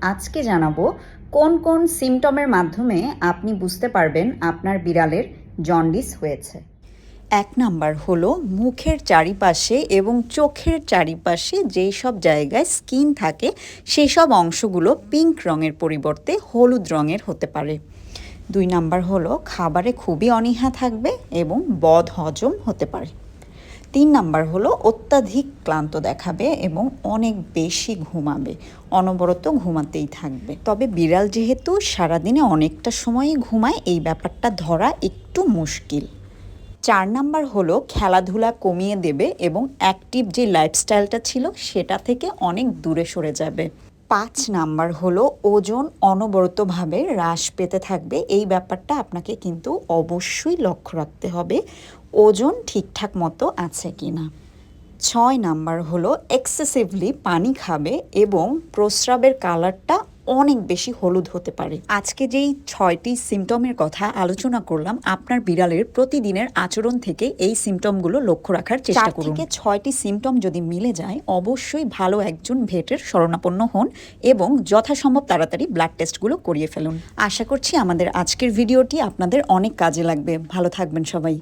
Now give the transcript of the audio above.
আজকে জানাব কোন কোন সিমটমের মাধ্যমে আপনি বুঝতে পারবেন আপনার বিড়ালের জন্ডিস হয়েছে। এক নাম্বার হলো মুখের চারিপাশে এবং চোখের চারিপাশে যেই সব জায়গায় স্কিন থাকে, সেই সব অংশগুলো পিঙ্ক রঙের পরিবর্তে হলুদ রঙের হতে পারে। দুই নাম্বার হলো খাবারে খুবই অনীহা থাকবে এবং বদ হজম হতে পারে। তিন নাম্বার হলো অত্যাধিক ক্লান্ত দেখাবে এবং অনেক বেশি ঘুমাবে। অনবরত ঘুমাতেই থাকবে। তবে বিড়াল যেহেতু সারাদিনে অনেকটা সময়ই ঘুমায়, এই ব্যাপারটা ধরা একটু মুশকিল। চার নাম্বার হলো খেলাধুলা কমিয়ে দেবে এবং অ্যাক্টিভ যে লাইফস্টাইলটা ছিল সেটা থেকে অনেক দূরে সরে যাবে। পাঁচ নাম্বার হলো ওজন অনবরতভাবে হ্রাস পেতে থাকবে। এই ব্যাপারটা আপনাকে কিন্তু অবশ্যই লক্ষ্য রাখতে হবে, ওজন ঠিকঠাক মতো আছে কি না ছয় নাম্বার হলো এক্সেসিভলি পানি খাবে এবং প্রস্রাবের কালারটা অনেক বেশি হলুদ হতে পারে। আজকে যেই ছয়টি সিমটমের কথা আলোচনা করলাম আপনার বিড়ালের প্রতিদিনের আচরণ থেকে এই সিমটমগুলো লক্ষ্য রাখার চেষ্টা করুন। থেকে ছয়টি সিমটম যদি মিলে যায় অবশ্যই ভালো একজন ভেটের শরণাপন্ন হন এবং যথাসম্ভব তাড়াতাড়ি ব্লাড টেস্টগুলো করিয়ে ফেলুন। আশা করছি আমাদের আজকের ভিডিওটি আপনাদের অনেক কাজে লাগবে। ভালো থাকবেন সবাই।